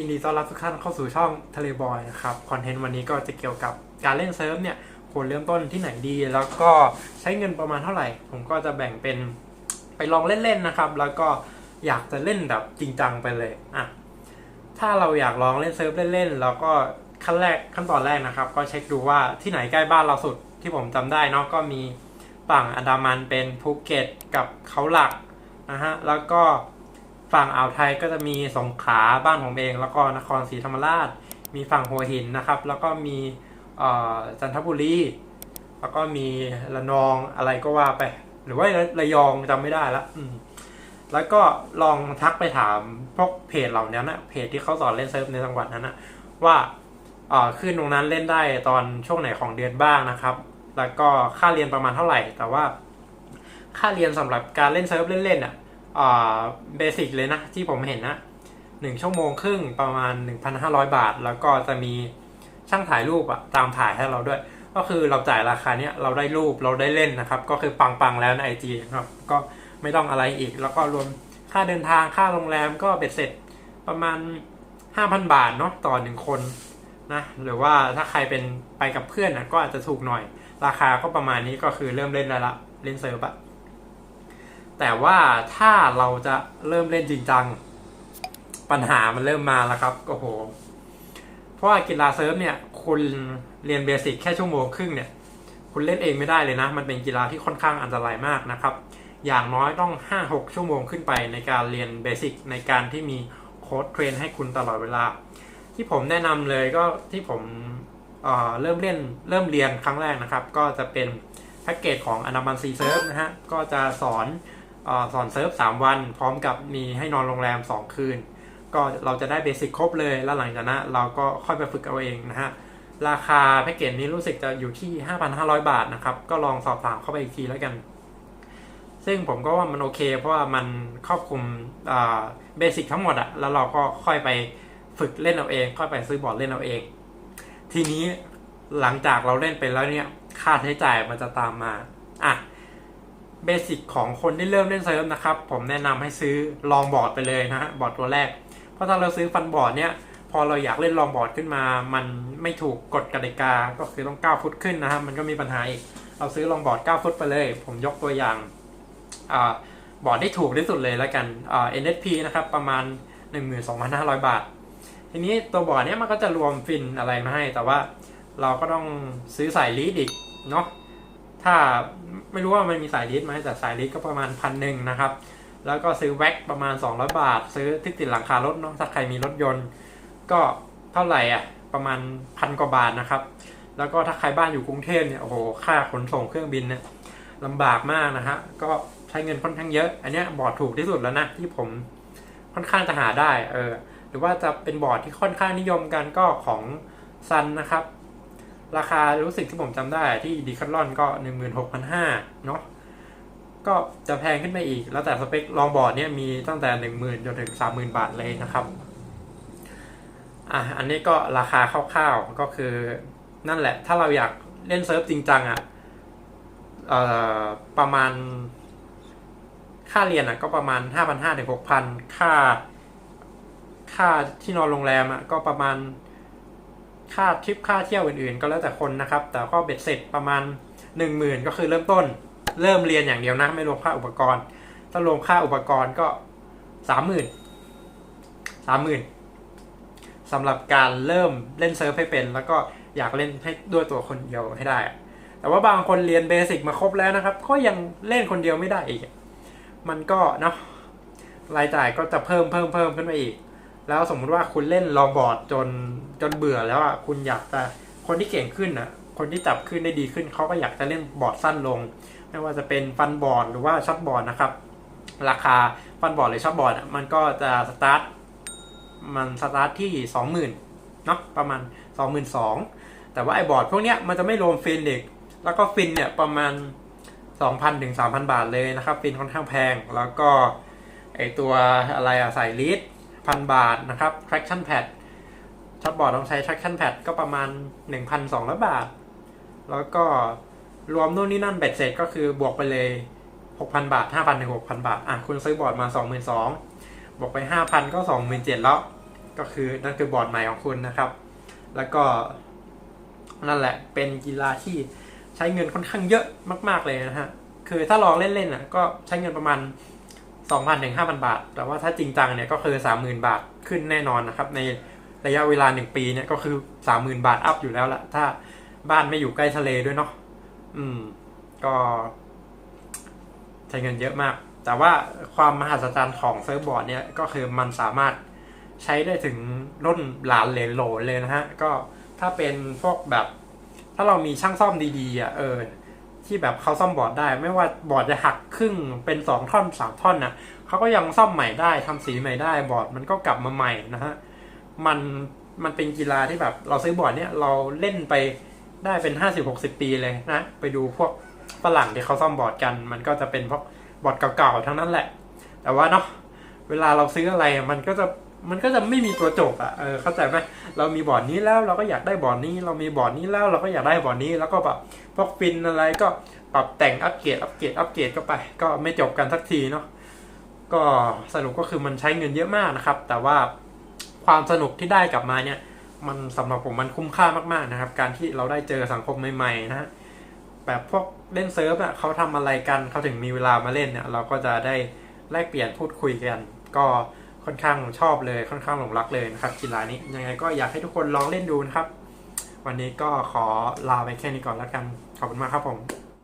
ยินดีต้อนรับทุกท่านเข้าสู่ช่องทะเลบอยนะครับ คอนเทนต์วันนี้ก็จะเกี่ยวกับการเล่นเซิร์ฟเนี่ยควรเริ่มต้นที่ไหนดี แล้วก็ใช้เงินประมาณเท่าไหร่ ผมก็จะแบ่งเป็นไปลองเล่นๆนะครับ แล้วก็อยากจะเล่นแบบจริงจังไปเลยอะถ้าเราอยากลองเล่นเซิร์ฟเล่นๆแล้วก็ขั้นแรกขั้นตอนแรกนะครับ ก็เช็คดูว่าที่ไหนใกล้บ้านเราสุดที่ผมจำได้เนาะก็มีฝั่งอันดามันเป็นภูเก็ตกับเขาหลักนะฮะแล้วก็ ฝั่งอ่าวไทยก็จะมีสงขลาบ้านผมเอง แล้วก็นครศรีธรรมราช มีฝั่งหัวหินนะครับ แล้วก็มีจันทบุรี แล้วก็มีระนองอะไรก็ว่าไป หรือว่าระยองจำไม่ได้ละแล้วก็ลองทักไปถามพวกเพจเหล่านี้นะเพจที่เขาสอนเล่นเซิร์ฟในจังหวัดนั้นนะว่าขึ้นตรงนั้นเล่นได้ตอนช่วงไหนของเดือนบ้างนะครับ แล้วก็ค่าเรียนประมาณเท่าไหร่ แต่ว่าค่าเรียนสำหรับการเล่นเซิร์ฟเล่นๆอะ เบสิกเลยนะ ที่ผมเห็นนะหนึ่งชั่วโมงครึ่งประมาณ 1,500 บาท แล้วก็จะมีช่างถ่ายรูปอะตามถ่ายให้เราด้วย ก็คือเราจ่ายราคาเนี้ยเราได้รูปเราได้เล่นนะครับ ก็คือปังๆแล้วในไอจีครับ ก็ไม่ต้องอะไรอีก แล้วก็รวมค่าเดินทางค่าโรงแรมก็เบ็ดเสร็จประมาณ 5,000 บาทเนาะต่อหนึ่งคนนะหรือว่าถ้าใครเป็นไปกับเพื่อนนะก็อาจจะถูกหน่อย ราคาก็ประมาณนี้ก็คือเริ่มเล่นได้วละเล่นเซิร์ฟอะ แต่ว่าถ้าเราจะเริ่มเล่นจริงจัง ปัญหามันเริ่มมาแล้วครับโอ้โห เพราะว่ากีฬาเซิร์ฟเนี่ย คุณเรียนเบสิกแค่ชั่วโมงครึ่งเนี่ย คุณเล่นเองไม่ได้เลยนะ มันเป็นกีฬาที่ค่อนข้างอันตรายมากนะครับ อย่างน้อยต้อง 5-6 ชั่วโมงขึ้นไปในการเรียนเบสิกในการที่มีโค้ดเทรนให้คุณตลอดเวลา ที่ผมแนะนำเลยก็ที่ผมเเริ่มเล่นเริ่มเรียนครั้งแรกนะครับ ก็จะเป็นแพ็กเกจของอนามันซีเซิร์ฟนะฮะ ก็จะสอน สอนเซิร์ฟ3 วัน พร้อมกับมีให้นอนโรงแรม 2 คืน ก็เราจะได้เบสิกครบเลย แล้วหลังจากนั้นเราก็ค่อยไปฝึกเอาเองนะฮะ ราคาแพ็กเกจนี้รู้สึกจะอยู่ที่ 5,500 บาทนะครับ ก็ลองสอบถามเข้าไปอีกทีแล้วกัน ซึ่งผมก็ว่ามันโอเค เพราะว่ามันครอบคลุมเบสิกทั้งหมดอะแล้วเราก็ค่อยไปฝึกเล่นเอาเอง ค่อยไปซื้อบอร์ดเล่นเอาเอง ทีนี้หลังจากเราเล่นไปแล้วเนี่ย ค่าใช้จ่ายมันจะตามมา อะ เบสิกของคนที่เริ่มเล่นเซิร์ฟนะครับ ผมแนะนำให้ซื้อลองบอร์ดไปเลยนะฮะบอร์ดตัวแรก เพราะถ้าเราซื้อฟันบอร์ดเนี่ยพอเราอยากเล่นลองบอร์ดขึ้นมา มันไม่ถูกกฎกติกาก็คือต้อง 9 ฟุตขึ้นนะฮะมันก็มีปัญหาอีกเราซื้อลองบอร์ด 9 ฟุตไปเลย ผมยกตัวอย่างอบอร์ดที่ถูกที่สุดเลยแล้วกัน NSP นะครับประมาณ 12,500 บาท ทีนี้ตัวบอร์ดเนี้ยมันก็จะรวมฟินอะไรมาให้ แต่ว่าเราก็ต้องซื้อสายลีดอีกเนาะ ถ้าไม่รู้ว่ามันมีสายลิสไหมแต่สายลิสก็ประมาณพันหนึ่งนะครับ แล้วก็ซื้อแว็กประมาณ 200 บาท ซื้อที่ติดหลังคารถเนาะถ้าใครมีรถยนต์ ก็เท่าไหร่อะประมาณพันกว่าบาทนะครับ แล้วก็ถ้าใครบ้านอยู่กรุงเทพเนี่ยโอ้โหค่าขนส่งเครื่องบินเนี่ยลำบากมากนะฮะก็ใช้เงินค่อนข้างเยอะ อันนี้บอร์ดถูกที่สุดแล้วนะที่ผมค่อนข้างจะหาได้เออหรือว่าจะเป็นบอร์ดที่ค่อนข้างนิยมกันก็ของซันนะครับ ราคารู้สึกที่ผมจำได้ที่ดีคัทลอนก็ 16,500เนาะก็จะแพงขึ้นไปอีก แล้วแต่สเปคลองบอร์ดเนี่ยมีตั้งแต่ 10,000จนถึง 30,000 บาทเลยนะครับอะอันนี้ก็ราคาคร่าวๆก็คือนั่นแหละ ถ้าเราอยากเล่นเซิร์ฟจริงจังอะ่ะเอ่อประมาณค่าเรียนอะ ก็ประมาณ 5,500ถึง6,000 ค่า ค่าที่นอนโรงแรมอะ ก็ประมาณ ค่าทริปค่าเที่ยวอื่นๆ ก็แล้วแต่คนนะครับ แต่ก็เบ็ดเสร็จประมาณ 1 0,000 ก็คือเริ่มต้น เริ่มเรียนอย่างเดียวนะ ไม่รวมค่าอุปกรณ์ ถ้ารวมค่าอุปกรณ์ก็ 30,000 30,000สำหรับการเริ่มเล่นเซิร์ฟให้เป็น แล้วก็อยากเล่นให้ด้วยตัวคนเดียวให้ได้ แต่ว่าบางคนเรียนเบสิกมาครบแล้วนะครับ ก็ยังเล่นคนเดียวไม่ได้อีก มันก็เนาะรายจ่ายก็จะเพิ่มเพิ่มเพิ่มขึ้นไปอีก แล้วสมมุติว่าคุณเล่นลองบอร์ดจนจนเบื่อแล้วอะคุณอยากจะคนที่เก่งขึ้นอะ คนที่จับขึ้นได้ดีขึ้นเขาก็อยากจะเล่นบอร์ดสั้นลง ไม่ว่าจะเป็นฟันบอร์ดหรือว่าช็อตบอร์ดนะครับ ราคาฟันบอร์ดหรือช็อตบอร์ดมันก็จะสตาร์ทมันสตาร์ทที่สองหมื่นเนาะประมาณสองหมื่นสองแต่ว่าไอ้บอร์ดพวกเนี้ยมันจะไม่รวมฟินเด็กแล้วก็ฟินเนี่ยประมาณสองพันถึงสามพันบาทเลยนะครับ ฟินค่อนข้างแพงแล้วก็ไอตัวอะไรอะใส่ลิด 1,000 บาทนะครับ traction pad ช็อตบอร์ดต้องใช้ traction pad ก็ประมาณ 1,200 บาท แล้วก็รวมนู่นนี่นั่นเบ็ดเสร็จก็คือบวกไปเลย 6,000 บาท 5,000ถึง6,000 บาท อะ คุณซื้อบอร์ดมา 22,000บวกไป 5,000 ก็ 27,000 แล้ว ก็คือนั่นคือบอร์ดใหม่ของคุณนะครับ แล้วก็นั่นแหละเป็นกีฬาที่ใช้เงินค่อนข้างเยอะมาก ๆเลยนะฮะ คือถ้าลองเล่นๆอะก็ใช้เงินประมาณ 2,000ถึง5,000บาท แต่ว่าถ้าจริงจังเนี่ยก็คือ30,000บาทขึ้นแน่นอนนะครับในระยะเวลา1ปีเนี่ยก็คือ30,000บาทอัพอยู่แล้วละถ้าบ้านไม่อยู่ใกล้ทะเลด้วยเนาะอืม ก็ใช้เงินเยอะมาก แต่ว่าความมหัศจรรย์ของเซิร์ฟบอร์ดเนี่ยก็คือมันสามารถใช้ได้ถึงรุ่นหลานเหลนโหลเลยนะฮะ ก็ถ้าเป็นพวกแบบ ถ้าเรามีช่างซ่อมดีๆอะเออ ที่แบบเขาซ่อมบอร์ดได้ ไม่ว่าบอร์ดจะหักครึ่งเป็นสองท่อนสามท่อนนะเขาก็ยังซ่อมใหม่ได้ทำสีใหม่ได้ บอร์ดมันก็กลับมาใหม่นะฮะมันมันเป็นกีฬาที่แบบ เราซื้อบอร์ดเนี่ยเราเล่นไปได้เป็นห้าสิบหกสิบปีเลยนะไปดูพวกฝรั่งที่เขาซ่อมบอร์ดกัน มันก็จะเป็นพวกบอร์ดเก่าๆทั้งนั้นแหละ แต่ว่าเนาะเวลาเราซื้ออะไรมันก็จะ มันก็จะไม่มีตัวจบอะเออเข้าใจไหมเรามีบอร์ดนี้แล้วเราก็อยากได้บอร์ดนี้ เรามีบอร์ดนี้แล้วเราก็อยากได้บอร์ดนี้ แล้วก็แบบพวกฟินอะไรก็ปรับแต่งอัปเกรดอัปเกรดอัปเกรดก็ไป ก็ไม่จบกันสักทีเนาะก็สรุปก็คือมันใช้เงินเยอะมากนะครับ แต่ว่าความสนุกที่ได้กลับมาเนี่ย มันสำหรับผมมันคุ้มค่ามากๆนะครับ การที่เราได้เจอสังคมใหม่ๆนะฮะแบบพวกเล่นเซิร์ฟอะเขาทำอะไรกันเขาถึงมีเวลามาเล่นเนี่ย เราก็จะได้แลกเปลี่ยนพูดคุยกัน ก็ ค่อนข้างชอบเลยค่อนข้างหลงรักเลยนะครับกีฬานี้ยังไงก็อยากให้ทุกคนลองเล่นดูนะครับ วันนี้ก็ขอลาไปแค่นี้ก่อนแล้วกันขอบคุณมากครับผม